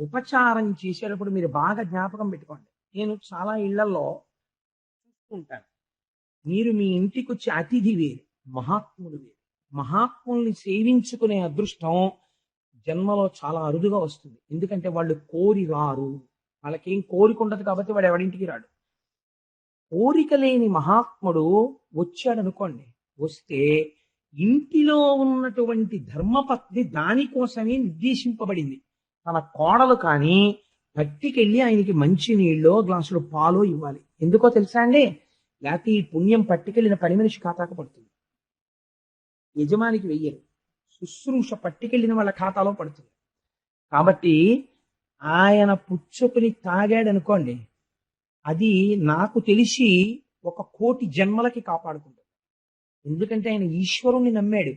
ఉపచారం చేసేటప్పుడు మీరు బాగా జ్ఞాపకం పెట్టుకోండి. నేను చాలా ఇళ్ళలో చూస్తుంటాను. మీరు మీ ఇంటికి వచ్చే అతిథి వేరు మహాత్ములు వేరు. మహాత్ముల్ని సేవించుకునే అదృష్టం జన్మలో చాలా అరుదుగా వస్తుంది. ఎందుకంటే వాళ్ళు కోరి రారు వాళ్ళకేం కోరిక ఉండదు కాబట్టి వాడు ఎవడింటికి రాడు. కోరిక లేని మహాత్ముడు వచ్చాడు అనుకోండి వస్తే ఇంటిలో ఉన్నటువంటి ధర్మపత్ని దానికోసమే నిర్దేశింపబడింది. తన కోడలు కానీ పట్టికెళ్ళి ఆయనకి మంచి నీళ్ళో గ్లాసులో పాలు ఇవ్వాలి. ఎందుకో తెలుసా అండి? లేకపోతే ఈ పుణ్యం పట్టుకెళ్ళిన పని మనిషి ఖాతాకు పడుతుంది. యజమానికి వెయ్యరు. శుశ్రూష పట్టుకెళ్ళిన వాళ్ళ ఖాతాలో పడుతుంది. కాబట్టి ఆయన పుచ్చుకుని తాగాడనుకోండి అది నాకు తెలిసి ఒక కోటి జన్మలకి కాపాడుకుంటుంది. ఎందుకంటే ఆయన ఈశ్వరుణ్ణి నమ్మాడు.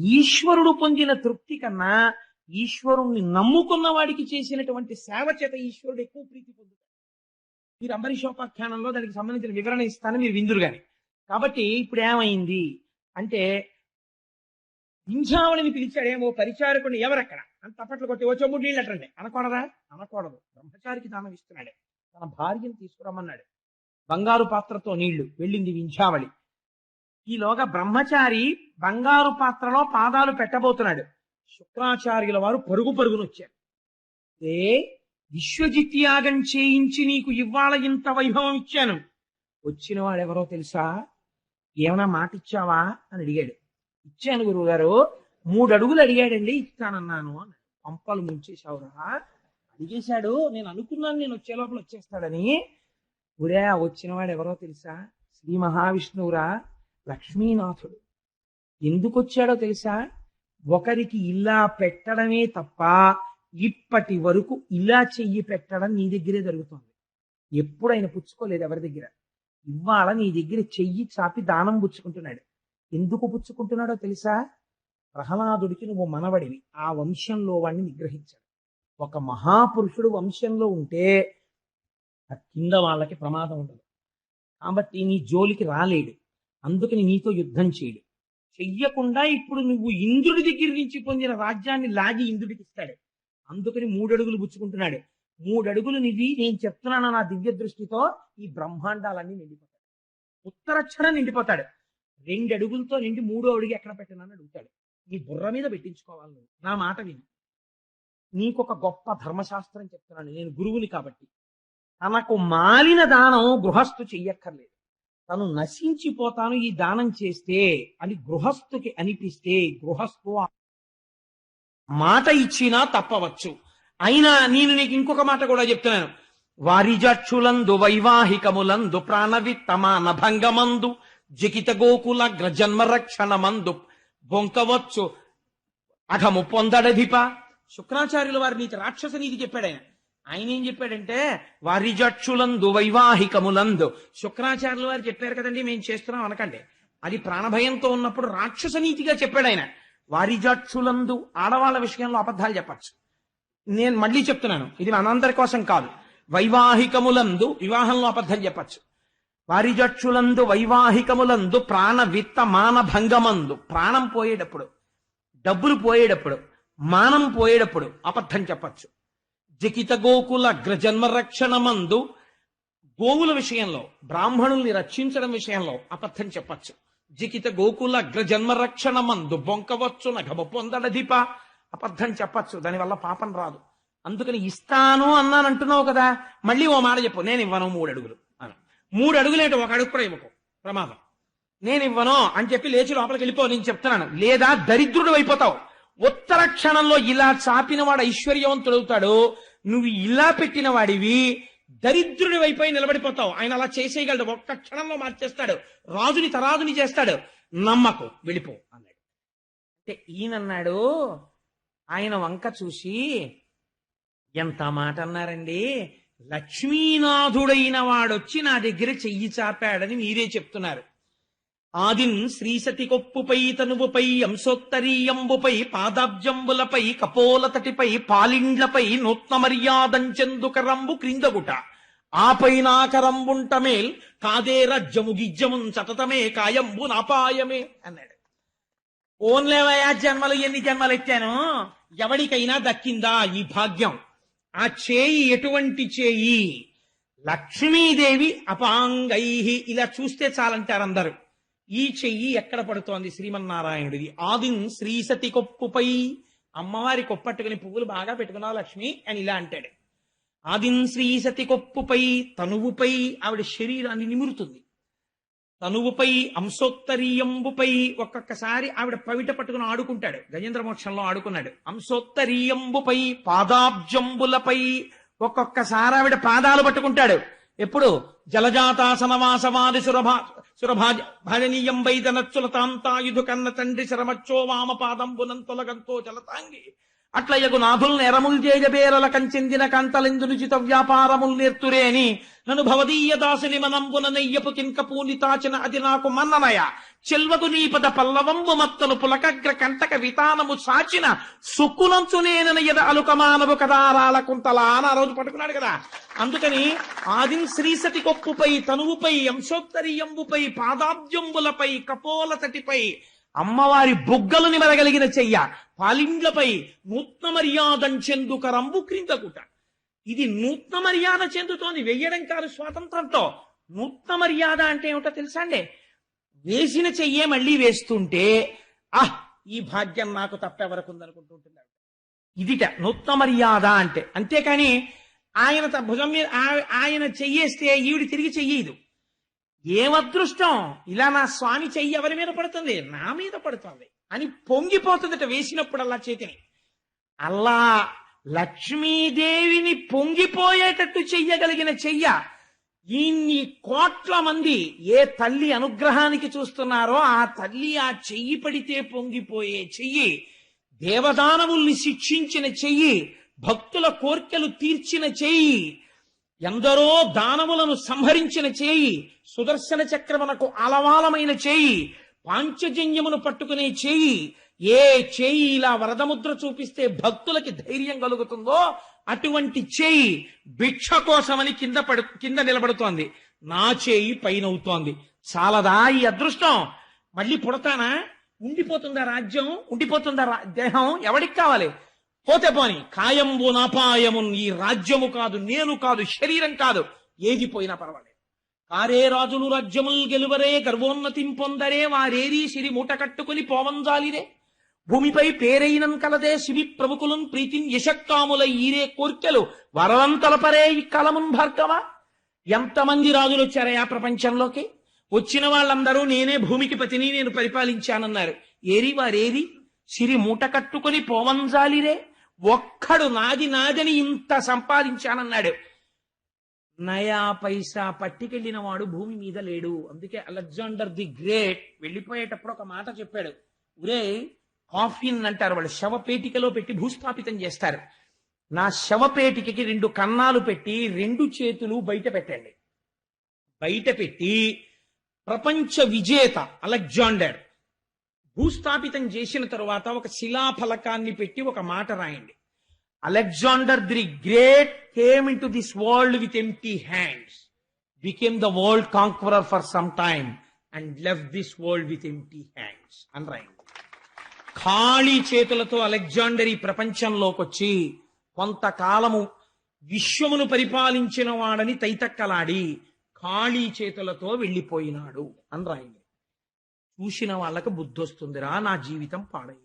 ఈశ్వరుడు పొందిన తృప్తి కన్నా ఈశ్వరుణ్ణి నమ్ముకున్న వాడికి చేసినటువంటి సేవ చేత ఈశ్వరుడు ఎక్కువ ప్రీతి పొందుతాడు. మీరు అంబరీషోపాఖ్యానంలో దానికి సంబంధించిన వివరణ ఇస్తాను మీరు విందురు గాని. కాబట్టి ఇప్పుడు ఏమైంది అంటే హింసావళిని పిలిచాడేమో పరిచారకుని ఎవరక్కడ? అని తప్పట్లు కొట్టి ఓ మూడు నీళ్ళు అట్టండి. అనకూడదా? అనకూడదు. బ్రహ్మచారికి దానం ఇస్తున్నాడే. తన భార్యను తీసుకురమ్మన్నాడు. బంగారు పాత్రతో నీళ్ళు వెళ్ళింది వింఛావళి ఈలోగా బ్రహ్మచారి బంగారు పాత్రలో పాదాలు పెట్టబోతున్నాడు. శుక్రాచార్యుల వారు పరుగు పరుగును వచ్చారు ఏ విశ్వజిత్యాగం చేయించి నీకు ఇవ్వాల ఇంత వైభవం ఇచ్చాను. వచ్చిన వాడెవరో తెలుసా? ఏమైనా మాట ఇచ్చావా అని అడిగాడు. ఇచ్చాను గురువు గారు మూడు అడుగులు అడిగాడండి ఇస్తానన్నాను అని పంపలు ముంచేశావురా? అడిగేశాడు. నేను అనుకున్నాను నేను వచ్చే లోపల వచ్చేస్తాడని. ఉరే వచ్చిన వాడు ఎవరో తెలుసా? శ్రీ మహావిష్ణువురా లక్ష్మీనాథుడు. ఎందుకు వచ్చాడో తెలుసా? ఒకరికి ఇలా పెట్టడమే తప్ప ఇప్పటి వరకు ఇలా చెయ్యి పెట్టడం నీ దగ్గరే జరుగుతుంది. ఎప్పుడు ఆయన పుచ్చుకోలేదు ఎవరి దగ్గర. ఇవాళ నీ దగ్గర చెయ్యి చాపి దానం పుచ్చుకుంటున్నాడు. ఎందుకు పుచ్చుకుంటున్నాడో తెలుసా? ప్రహ్లాదుడికి నువ్వు మనవడివి. ఆ వంశంలో వాడిని నిగ్రహించాడు. ఒక మహాపురుషుడు వంశంలో ఉంటే ఆ కింద వాళ్ళకి ప్రమాదం ఉండదు. కాబట్టి నీ జోలికి రాలేడు. అందుకని నీతో యుద్ధం చేయడు. చెయ్యకుండా ఇప్పుడు నువ్వు ఇంద్రుడి దగ్గర నుంచి పొందిన రాజ్యాన్ని లాగి ఇంద్రుడికి ఇస్తాడు. అందుకని మూడడుగులు పుచ్చుకుంటున్నాడు. మూడడుగులు నిధి నేను చెప్తున్నాను నా దివ్య దృష్టితో ఈ బ్రహ్మాండాలన్నీ నిండిపోతాడు ఉత్తరక్షణ నిండిపోతాడు. రెండు అడుగులతో నిండి మూడో అడుగు ఎక్కడ పెట్టనని అడుగుతాడు. నీ బుర్ర మీద పెట్టించుకోవాలి నువ్వు. నా మాట విని. నీకు ఒక గొప్ప ధర్మశాస్త్రం చెప్తున్నాను. నేను గురువుని కాబట్టి. తనకు మాలిన దానం గృహస్థు చెయ్యక్కర్లేదు. తను నశించిపోతాను ఈ దానం చేస్తే అని గృహస్థుకి అనిపిస్తే గృహస్థు మాట ఇచ్చినా తప్పవచ్చు. అయినా నేను నీకు ఇంకొక మాట కూడా చెప్తున్నాను. వారిజక్షులందు వైవాహికములందు ప్రాణవిత్తమాన భంగమందు జకిత గోకుల గ్రజన్మ రక్షణమందు బొంకవచ్చు అఘము పొందడధిప శుక్రాచార్యుల వారి నీతి రాక్షస నీతి చెప్పాడు ఆయన. ఆయన ఏం చెప్పాడంటే వారిజక్షులందు వైవాహికములందు. శుక్రాచార్యుల వారు చెప్పారు కదండి మేము చేస్తున్నాం అనకండి. అది ప్రాణభయంతో ఉన్నప్పుడు రాక్షస నీతిగా చెప్పాడు ఆయన. వారిజక్షులందు ఆడవాళ్ళ విషయంలో అబద్ధాలు చెప్పచ్చు. నేను మళ్ళీ చెప్తున్నాను ఇది మనందరి కోసం కాదు. వైవాహికములందు వివాహంలో అబద్ధం చెప్పచ్చు. వారిజక్షులందు వైవాహికములందు ప్రాణ విత్త మాన భంగమందు ప్రాణం పోయేటప్పుడు డబ్బులు పోయేటప్పుడు మానం పోయేటప్పుడు అబద్ధం చెప్పచ్చు. జకిత గోకుల అగ్రజన్మ రక్షణ మందు గోవుల విషయంలో బ్రాహ్మణుల్ని రక్షించడం విషయంలో అబద్ధం చెప్పచ్చు. జికిత గోకుల అగ్రజన్మ రక్షణమందు బొంకవచ్చు నగమ పొందడధిప అబద్ధం చెప్పచ్చు. దానివల్ల పాపం రాదు. అందుకని ఇస్తాను అన్నాను అంటున్నావు కదా మళ్ళీ ఓ మాట చెప్పు. నేను ఇవ్వను మూడు అడుగులు అని. మూడు అడుగులేంటి ఒక అడుగు కూడా ఇవ్వకు. ప్రమాదం. నేను ఇవ్వను అని చెప్పి లేచి లోపలికి వెళ్ళిపో నేను చెప్తున్నాను. లేదా దరిద్రుడు అయిపోతావు. ఉత్తర క్షణంలో ఇలా చాపిన వాడు ఐశ్వర్యవంతుడవుతాడు. నువ్వు ఇలా పెట్టిన వాడివి దరిద్రుడి వైపై నిలబడిపోతావు. ఆయన అలా చేసేయగలడు. ఒక్క క్షణంలో మార్చేస్తాడు. రాజుని తరాజుని చేస్తాడు. నమ్మకు. వెళ్ళిపో అన్నాడు. అంటే ఈయనన్నాడు ఆయన వంక చూసి ఎంత మాట అన్నారండి? లక్ష్మీనాథుడైన వాడొచ్చి నా దగ్గర చెయ్యి చాపాడని మీరే చెప్తున్నారు. ఆదిన్ శ్రీసతి కొప్పుపై తనువుపై అంశోత్తరీయంబుపై పాదాబ్జంబులపై కపోలతటిపై పాలిండ్లపై నూత్న మర్యాదంచెందుకరంబు క్రిందగుట. ఆపైనాకరంబుంటమేల్ కాదే రజ్జము గిజ్జమున్ సతతమే కాయంబు నాపాయమే అన్నాడు. ఓన్లేవయా జన్మలు ఎన్ని జన్మలు ఎత్తాను? ఎవడికైనా దక్కిందా ఈ భాగ్యం? ఆ చేయి ఎటువంటి చేయి? లక్ష్మీదేవి అపాంగై. ఇలా చూస్తే చాలంటారు అందరూ. ఈ చెయ్యి ఎక్కడ పడుతోంది శ్రీమన్నారాయణుడిది? ఆదిన్ శ్రీసతి కొప్పుపై. అమ్మవారి కొప్పట్టుకుని పువ్వులు బాగా పెట్టుకున్నావు లక్ష్మి అని ఇలా అంటాడు. ఆదిన్ శ్రీసతి కొప్పుపై తనువుపై ఆవిడ శరీరాన్ని నిమురుతుంది. తనువుపై అంశోత్తరీయంబుపై ఒక్కొక్కసారి ఆవిడ పవిట పట్టుకుని ఆడుకుంటాడు. గజేంద్ర మోక్షంలో ఆడుకున్నాడు. అంశోత్తరీయంబుపై పాదాబ్జంబులపై ఒక్కొక్కసారి ఆవిడ పాదాలు పట్టుకుంటాడు. ఎప్పుడు? జలజాతాసనవాసవాది సురభా సురభా భజనీయం వైదనచ్చుల తాంతాయుధు కన్న తండ్రి శరమచ్చో వామ పాదంబునం జలతాంగి అట్లయ్యకు నాథుల్ నెరముల్ జేజబేరల కంచెందిన కంతలెందునుచిత వ్యాపారముల్ నేర్తురే అని నన్ను భవదీయ దాసుని మనంబున నెయ్యపు కింక పూనితాచిన అది నాకు మన్ననయ చెల్వకు నీపద పల్లవంబు మత్తలు పులకగ్ర కంటక వితానము సాచిన సుక్కునంచు నేను ఎద అలుకమానవు కదారాల కుంతలా అని ఆ రోజు పట్టుకున్నాడు కదా అందుకని ఆదిం శ్రీసతి కొప్పుపై తనువుపై అంశోత్తరీయంబుపై పాదాబ్జంబులపై కపోల తటిపై అమ్మవారి బుగ్గలు నిమరగలిగిన చెయ్య పాలిండ్లపై నూత్న మర్యాదంచెందుక రంబు క్రిందకుట. ఇది నూత్న మర్యాద చెందుతోంది. వెయ్యడం కాదు స్వాతంత్రంతో. నూత్న మర్యాద అంటే ఏమిటో తెలుసా అండి? వేసిన చెయ్యే మళ్ళీ వేస్తుంటే ఆహ్ ఈ భాగ్యం నాకు తప్పెవరకు ఉందనుకుంటుంటున్నాడు. ఇదిట నూత్న మర్యాద అంటే. అంతేకాని ఆయన త- భుజం మీద ఆ- ఆయన చెయ్యేస్తే ఈవిడ తిరిగి చెయ్యదు ఏమదృష్టం? ఇలా నా స్వామి చెయ్యి ఎవరి మీద పడుతుంది? నా మీద పడుతుంది. అని పొంగిపోతుందట వేసినప్పుడల్లా చేతిని. అలా లక్ష్మీదేవిని పొంగిపోయేటట్టు చెయ్యగలిగిన చెయ్య ఇన్ని కోట్ల మంది ఏ తల్లి అనుగ్రహానికి చూస్తున్నారో ఆ తల్లి ఆ చెయ్యి పడితే పొంగిపోయే చెయ్యి దేవదానవుల్ని శిక్షించిన చెయ్యి భక్తుల కోర్కెలు తీర్చిన చెయ్యి ఎందరో దానములను సంహరించిన చేయి సుదర్శన చక్రమునకు అలవాలమైన చేయి పాంచజన్యమును పట్టుకునే చేయి ఏ చేయి ఇలా వరదముద్ర చూపిస్తే భక్తులకి ధైర్యం కలుగుతుందో అటువంటి చేయి భిక్ష కోసమని కింద పడు కింద నిలబడుతోంది. నా చేయి పైనవుతోంది. చాలదా ఈ అదృష్టం? మళ్ళీ పుడతానా? ఉండిపోతుందా రాజ్యం? ఉండిపోతుందా రా- దేహం? ఎవడికి కావాలి? పోతే పోని కాయంబు ఈ రాజ్యము కాదు నేను కాదు శరీరం కాదు ఏది పోయినా పర్వాలేదు. కారే రాజులు రాజ్యముల్ గెలువరే గర్వోన్నతిం పొందరే వారేరి సిరి మూట కట్టుకుని పోవంజాలిరే. భూమిపై పేరైనం కలదే శివి ప్రముఖులం ప్రీతిం యశక్కాముల ఈరే కోర్కెలు వరవంతలపరే ఈ కలమున్ భార్గవ. ఎంతమంది రాజులు వచ్చారయా ప్రపంచంలోకి? వచ్చిన వాళ్ళందరూ నేనే భూమికి పతిని నేను పరిపాలించానన్నారు. ఏరి వారేరి సిరి మూట కట్టుకుని పోవంజాలిరే. ఒక్కడు నాది నాదని ఇంత సంపాదించానన్నాడు. నయా పైసా పట్టికెళ్ళిన వాడు భూమి మీద లేడు. అందుకే అలెగ్జాండర్ ది గ్రేట్ వెళ్ళిపోయేటప్పుడు ఒక మాట చెప్పాడు. ఉరే కాఫిన్ అంటారు వాళ్ళు. శవపేటికలో పెట్టి భూస్థాపితం చేస్తారు. నా శవపేటికకి రెండు కన్నాలు పెట్టి రెండు చేతులు బయట పెట్టండి. బయట పెట్టి ప్రపంచ విజేత అలెగ్జాండర్. భూస్థాపితం చేసిన తరువాత ఒక శిలాఫలకాన్ని పెట్టి ఒక మాట రాయండి. Alexander the great came in to this world with empty hands became the world conqueror for some time and left this world with empty hands అని రాయండి. ఖాళీ చేతులతో అలెగ్జాండర్ ఈ ప్రపంచంలోకి వచ్చి కొంతకాలము విశ్వమును పరిపాలించిన వాడని తైతక్కలాడి ఖాళీ చేతులతో వెళ్ళిపోయినాడు అని రాయండి. చూసిన వాళ్ళకి బుద్ధి వస్తుందిరా నా జీవితం పాడైంది.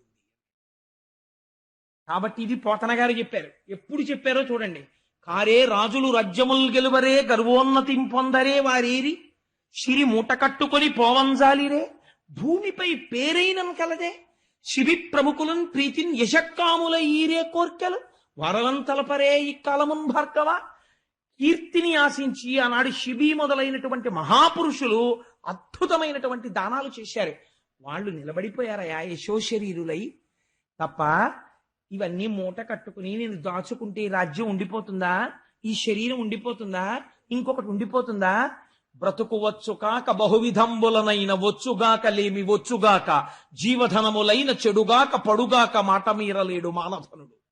కాబట్టి ఇది పోతన గారు చెప్పారు. ఎప్పుడు చెప్పారో చూడండి. కారే రాజులు రజ్యముల్ గెలువరే గర్వోన్నతి పొందరే వారేరి. సిరి మూట కట్టుకొని పోవంజాలిరే భూమిపై పేరైనం కలదే. శిబి ప్రముఖులను ప్రీతిన్ యశక్కాముల ఈరే కోర్కెలు. వరవంతలపరే ఈ కలమున్ భార్గవ. కీర్తిని ఆశించి ఆనాడు శిబి మొదలైనటువంటి మహాపురుషులు అద్భుతమైనటువంటి దానాలు చేశారు. వాళ్ళు నిలబడిపోయారయా యశో శరీరులై. తప్ప ఇవన్నీ మూట కట్టుకుని నేను దాచుకుంటే రాజ్యం ఉండిపోతుందా? ఈ శరీరం ఉండిపోతుందా? ఇంకొకటి ఉండిపోతుందా? బ్రతుకు వచ్చుకాక బహువిధంబులనైన వచ్చుగాక లేమి వచ్చుగాక జీవధనములైన చెడుగాక పడుగాక మాట మీరలేడు మానధనుడు